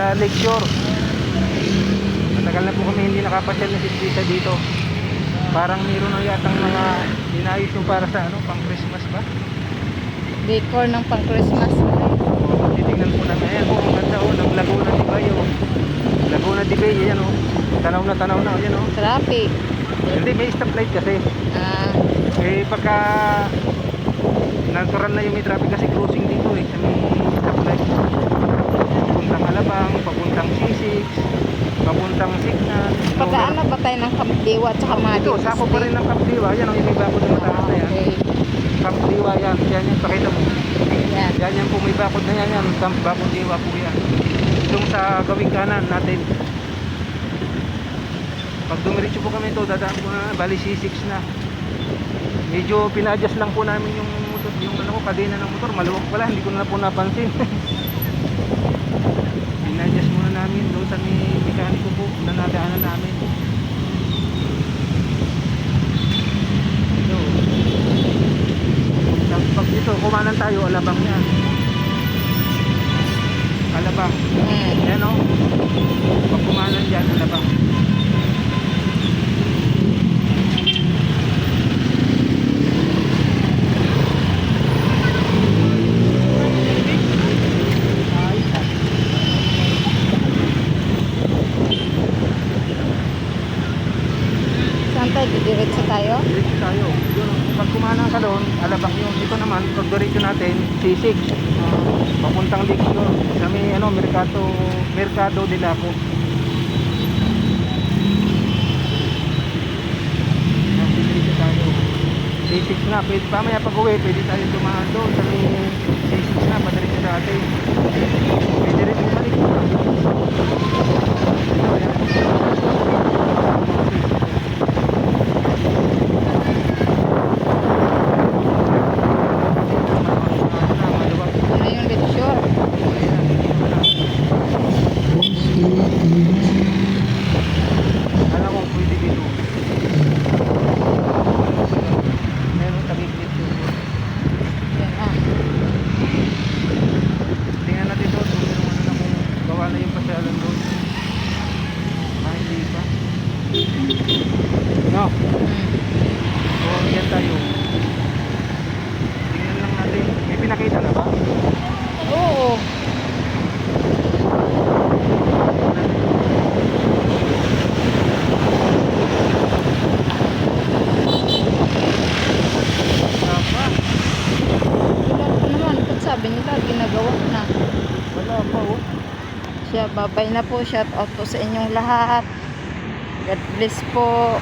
sa Lakeshore. Matagal na po kami hindi nakapasyal na sirbisa dito. Parang meron na yatang mga inayos yung para sa ano, pang Christmas ba? Decor ng pang Christmas. O, titignan po namin. Ayan po, ang ganda oh, ng Laguna de Bayo. Laguna de Bay, yan oh. Tanaw na tanaw na, oh, yan oh. Traffic. Hindi, may stoplight kasi. Ah, Eh, pagka natural na yung may traffic kasi cruising dito eh, sa may 26, papuntang Signan. Pagkaan na ba tayo ng Kamdiwa at saka mga Ito, sako pa rin ng Kamdiwa. Yan ang iniba ko ng mataas na yan. Okay. Kamdiwa yan. Yan yung pakita mo. Yan. Yan yung pumibakod na yan. Yan. Kamdiwa po yan. Itong sa gawing kanan natin. Pag dumiritso po kami ito, dadaan po na, bali C6 na. Medyo pina-adjust lang po namin yung motor, yung ano ko, kadena ng motor, maluwag pala, hindi ko na po napansin. pina-adjust mo namin doon sa may mekaniko po na nadaanan namin. Ito. Tapos pag dito, kumanan tayo, alabang yan. Alabang. Mm. Yan o. Pag kumanan tayo? Didiretso tayo? Diretso tayo. Yun, pag kumanan ka doon, alabang yun. Dito naman, pag diretso natin, C6. Papuntang Lakeshore. Sa may ano, Mercado, Mercado de Laco. Diretso tayo. C6 na. Pwede, pamaya pag uwi, pwede tayo dumaan doon. Sa may C6 na, padiretso sa atin. Pwede rin bumalik. Ito, yan. Ano yung lecture? Alam ko pwede dito. Meron tagig dito. Yan ah. Tingnan natin doon kung meron ano na kung gawa na yung pasyalan doon. Ah, hindi pa. No, Mm. so yan tayo. Tingnan lang natin. May pinakita na ba? Oo. Wala pa. Wala pa naman. Kung sabi nila, ginagawa na. Wala pa oh. Siya, babay na po. Shout out po sa inyong lahat. God bless po.